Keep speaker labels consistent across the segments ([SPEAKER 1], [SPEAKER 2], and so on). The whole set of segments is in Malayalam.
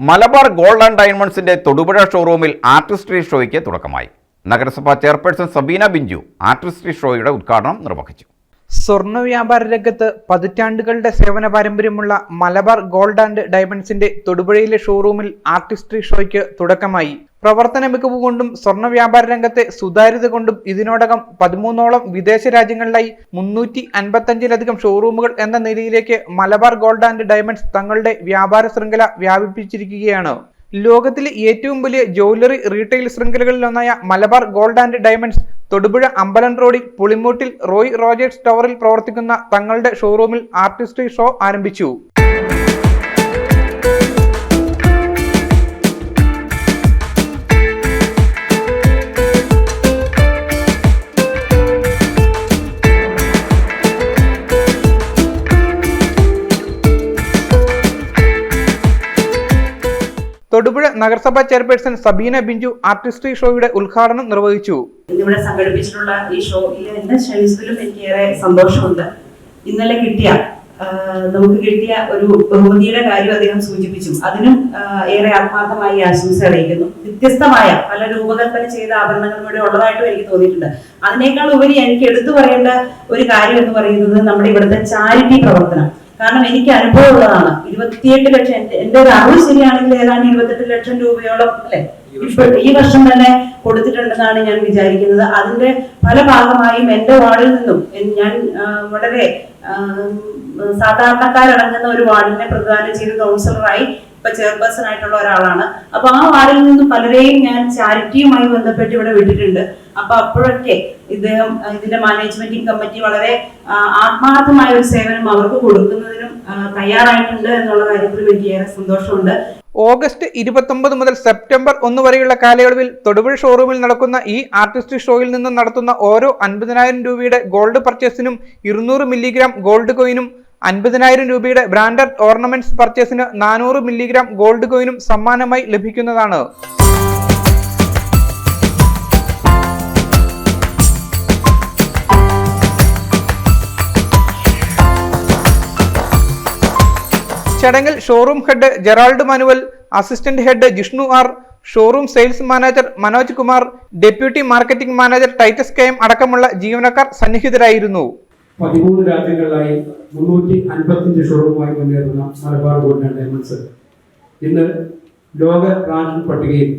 [SPEAKER 1] മലബാർ ഗോൾഡ് ആൻഡ് ഡയമണ്ട്സിന്റെ തൊടുപുഴ ഷോറൂമിൽ ആർട്ടിസ്ട്രി ഷോയ്ക്ക് തുടക്കമായി. നഗരസഭാ ചെയർപേഴ്സൺ സബീന ബിഞ്ചു ആർട്ടിസ്ട്രി ഷോയുടെ ഉദ്ഘാടനം നിർവഹിച്ചു.
[SPEAKER 2] സ്വർണ വ്യാപാര രംഗത്ത് പതിറ്റാണ്ടുകളുടെ സേവന പാരമ്പര്യമുള്ള മലബാർ ഗോൾഡ് ആൻഡ് ഡയമണ്ട്സിന്റെ തൊടുപുഴയിലെ ഷോറൂമിൽ ആർട്ടിസ്ട്രി ഷോയ്ക്ക് തുടക്കമായി. പ്രവർത്തന മികവ് കൊണ്ടും സ്വർണ വ്യാപാര രംഗത്തെ സുതാര്യത കൊണ്ടും ഇതിനോടകം പതിമൂന്നോളം വിദേശ രാജ്യങ്ങളിലായി മുന്നൂറ്റി അൻപത്തഞ്ചിലധികം ഷോറൂമുകൾ എന്ന നിലയിലേക്ക് മലബാർ ഗോൾഡ് ആൻഡ് ഡയമണ്ട്സ് തങ്ങളുടെ വ്യാപാര ശൃംഖല വ്യാപിപ്പിച്ചിരിക്കുകയാണ്. ലോകത്തിലെ ഏറ്റവും വലിയ jewellery retail ശൃംഖലകളിലൊന്നായ Malabar gold and diamonds Thodupuzha അമ്പലം റോഡിൽ പുളിമൂട്ടിൽ റോയ് റോജേഴ്സ് ടവറിൽ പ്രവർത്തിക്കുന്ന തങ്ങളുടെ ഷോറൂമിൽ ആർട്ടിസ്റ്റ് ഷോ ആരംഭിച്ചു. തൊടുപുഴ നഗരസഭാ ചെയർപേഴ്സൺ സബീന ബിഞ്ചു ആർട്ടിസ്ട്രി ഷോയുടെ ഉദ്ഘാടനം നിർവഹിച്ചു.
[SPEAKER 3] ഇവിടെ സംഘടിപ്പിച്ചിട്ടുള്ള ഈ ഷോയിൽ ക്ഷണിച്ചതിലും എനിക്കേറെ സന്തോഷമുണ്ട്. ഇന്നലെ കിട്ടിയ നമുക്ക് കിട്ടിയ ഒരു ബഹുമതിയുടെ കാര്യം അദ്ദേഹം സൂചിപ്പിച്ചു. അതിനും ഏറെ ആത്മാർത്ഥമായി ആശംസ അറിയിക്കുന്നു. വ്യത്യസ്തമായ പല രൂപകൽപ്പന ചെയ്ത ആഭരണങ്ങളും ഇവിടെ ഉള്ളതായിട്ടും എനിക്ക് തോന്നിയിട്ടുണ്ട്. അതിനേക്കാൾ ഉപരി എനിക്ക് എടുത്തു പറയേണ്ട ഒരു കാര്യം എന്ന് പറയുന്നത് നമ്മുടെ ഇവിടുത്തെ ചാരിറ്റി പ്രവർത്തനം. കാരണം എനിക്ക് അനുഭവമുള്ളതാണ്. ഇരുപത്തിയെട്ട് ലക്ഷം എന്റെ- ഒരു അറിവ് ശരിയാണെങ്കിൽ ഏതാണ്ട് ഇരുപത്തെട്ട് ലക്ഷം രൂപയോളം അല്ലെ? ഇപ്പൊ ഈ വർഷം തന്നെ കൊടുത്തിട്ടുണ്ടെന്നാണ് ഞാൻ വിചാരിക്കുന്നത്. അതിന്റെ പല ഭാഗമായും എന്റെ വാർഡിൽ നിന്നും ഞാൻ വളരെ സാധാരണക്കാരടങ്ങുന്ന ഒരു വാർഡിനെ പ്രതിദാനം ചെയ്ത് കൗൺസിലറായി ഇപ്പൊ ചെയർപേഴ്സൺ ആയിട്ടുള്ള ഒരാളാണ്. അപ്പൊ ആ വാർഡിൽ നിന്നും പലരെയും ഞാൻ ചാരിറ്റിയുമായി ബന്ധപ്പെട്ട് ഇവിടെ വിട്ടിട്ടുണ്ട്. അപ്പൊ അപ്പോഴൊക്കെ ഇദ്ദേഹം ഇതിന്റെ മാനേജ്മെന്റിംഗ് കമ്മിറ്റി വളരെ ആത്മാർത്ഥമായ ഒരു സേവനം അവർക്ക് കൊടുക്കുന്നതിനും തയ്യാറായിട്ടുണ്ട് എന്നുള്ള കാര്യത്തിൽ എനിക്ക് ഏറെ സന്തോഷമുണ്ട്.
[SPEAKER 2] ഓഗസ്റ്റ് ഇരുപത്തൊമ്പത് മുതൽ സെപ്റ്റംബർ ഒന്ന് വരെയുള്ള കാലയളവിൽ തൊടുപുഴ ഷോറൂമിൽ നടക്കുന്ന ഈ ആർട്ടിസ്റ്റ് ഷോയിൽ നിന്നും നടത്തുന്ന ഓരോ അൻപതിനായിരം രൂപയുടെ ഗോൾഡ് പർച്ചേസിനും ഇരുന്നൂറ് മില്ലിഗ്രാം ഗോൾഡ് കോയിനും അൻപതിനായിരം രൂപയുടെ ബ്രാൻഡഡ് ഓർണമെന്റ്സ് പർച്ചേസിന് നാനൂറ് മില്ലിഗ്രാം ഗോൾഡ് കോയിനും സമ്മാനമായി ലഭിക്കുന്നതാണ്. ചടങ്ങിൽ showroom head Gerald Manuel assistant head Jishnu R showroom sales manager Manoj Kumar deputy marketing manager Titus K M അടക്കമുള്ള ജീവനക്കാർ സന്നിഹിതരായിരുന്നു.
[SPEAKER 4] പതിമൂന്ന് രാജ്യങ്ങളിലായി മുന്നൂറ്റി അൻപത്തിയഞ്ച് ഷോറൂമുമായി മുന്നേറുന്ന മലബാർ ഗോൾഡ് ആൻഡ് ഡയമണ്ട്സ് ഇന്ന് ലോക റാങ്കിംഗ് പട്ടികയിൽ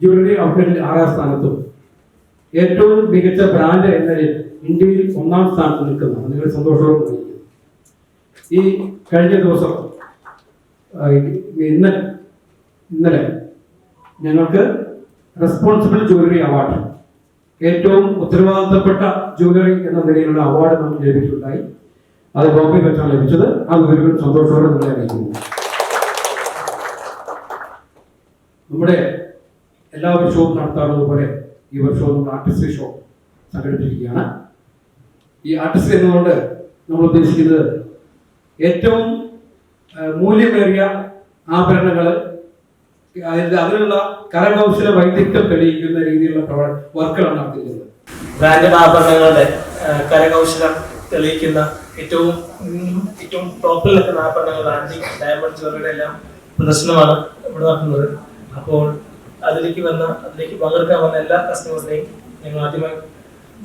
[SPEAKER 4] ജ്വല്ലറി ഔട്ട്ലെറ്റിൽ ആറാം സ്ഥാനത്തും ഏറ്റവും മികച്ച ബ്രാൻഡ് എന്നതിൽ ഇന്ത്യയിൽ ഒന്നാം സ്ഥാനത്ത് നിൽക്കുന്നു നിങ്ങൾ സന്തോഷവും ഈ കഴിഞ്ഞ ദിവസം ഇന്നലെ ഇന്ന് ഇന്നലെ ഞങ്ങൾക്ക് റെസ്പോൺസിബിൾ ജ്വല്ലറി അവാർഡ് ഏറ്റവും ഉത്തരവാദിത്തപ്പെട്ട ജൂലറി എന്ന നിലയിലുള്ള അവാർഡ് നമുക്ക് ലഭിച്ചിട്ടുണ്ടായി. അത് ബോംബെ വെച്ചാണ് ലഭിച്ചത്. അത് ഒരു സന്തോഷത്തോടെ നിങ്ങളെ അറിയിക്കുന്നു. നമ്മുടെ എല്ലാ വർഷവും നടത്താറുള്ളത് പോലെ ഈ വർഷവും നമ്മൾ ആർട്ടിസ്റ്റ് ഷോ സംഘടിപ്പിച്ചിരിക്കുകയാണ്. ഈ ആർട്ടിസ്റ്റ് എന്നുകൊണ്ട് നമ്മൾ ഉദ്ദേശിക്കുന്നത് ഏറ്റവും മൂല്യമേറിയ ആഭരണങ്ങൾ അതിനുള്ള കരകൗശല വൈദഗ്ധ്യം തെളിയിക്കുന്ന രീതിയിലുള്ള വർക്കുകളാണ് നടത്തിയിരുന്നത്
[SPEAKER 5] ബ്രാൻഡഡ് ആഭരണങ്ങളുടെ കരകൗശലം തെളിയിക്കുന്ന ഏറ്റവും ഏറ്റവും ടോപ്പിൽ നിൽക്കുന്ന ആഭരണങ്ങൾ ആന്റിക് ഡയമണ്ട് ജ്വല്ലറിയുടെ എല്ലാം പ്രദർശനമാണ് ഇവിടെ നടക്കുന്നത്. അപ്പോൾ അതിലേക്ക് വന്ന അതിലേക്ക് പങ്കെടുക്കാൻ വന്ന എല്ലാ കസ്റ്റമേഴ്സിനെയും ഞങ്ങൾ ആദ്യമായി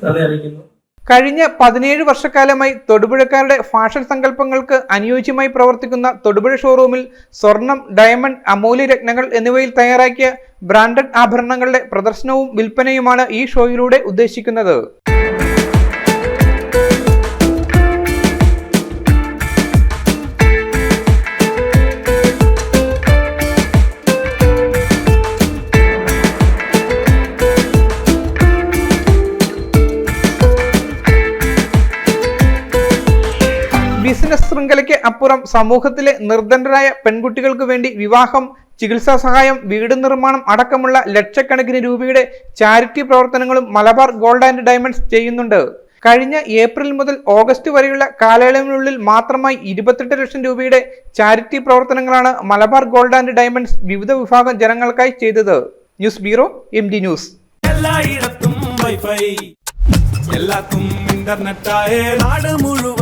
[SPEAKER 5] നന്ദി അറിയിക്കുന്നു.
[SPEAKER 2] കഴിഞ്ഞ പതിനേഴ് വർഷക്കാലമായി തൊടുപുഴക്കാരുടെ ഫാഷൻ സങ്കല്പങ്ങൾക്ക് അനുയോജ്യമായി പ്രവർത്തിക്കുന്ന തൊടുപുഴ ഷോറൂമിൽ സ്വർണം ഡയമണ്ട് അമൂല്യ രത്നങ്ങൾ എന്നിവയിൽ തയ്യാറാക്കിയ ബ്രാൻഡഡ് ആഭരണങ്ങളുടെ പ്രദർശനവും വിൽപ്പനയുമാണ് ഈ ഷോയിലൂടെ ഉദ്ദേശിക്കുന്നത്. ബിസിനസ് ശൃംഖലയ്ക്ക് അപ്പുറം സമൂഹത്തിലെ നിർദ്ധനരായ പെൺകുട്ടികൾക്ക് വേണ്ടി വിവാഹം ചികിത്സാ സഹായം വീട് നിർമ്മാണം അടക്കമുള്ള ലക്ഷക്കണക്കിന് രൂപയുടെ ചാരിറ്റി പ്രവർത്തനങ്ങളും മലബാർ ഗോൾഡ് ആൻഡ് ഡയമണ്ട്സ് ചെയ്യുന്നുണ്ട്. കഴിഞ്ഞ ഏപ്രിൽ മുതൽ ഓഗസ്റ്റ് വരെയുള്ള കാലയളവിനുള്ളിൽ മാത്രമായി ഇരുപത്തെട്ട് ലക്ഷം രൂപയുടെ ചാരിറ്റി പ്രവർത്തനങ്ങളാണ് മലബാർ ഗോൾഡ് ആൻഡ് ഡയമണ്ട്സ് വിവിധ വിഭാഗം ജനങ്ങൾക്കായി ചെയ്തത്. News bureau M D news.
[SPEAKER 6] Wifi. എല്ലാത്തും ഇന്റർനെറ്റായ നാട് മുഴുവൻ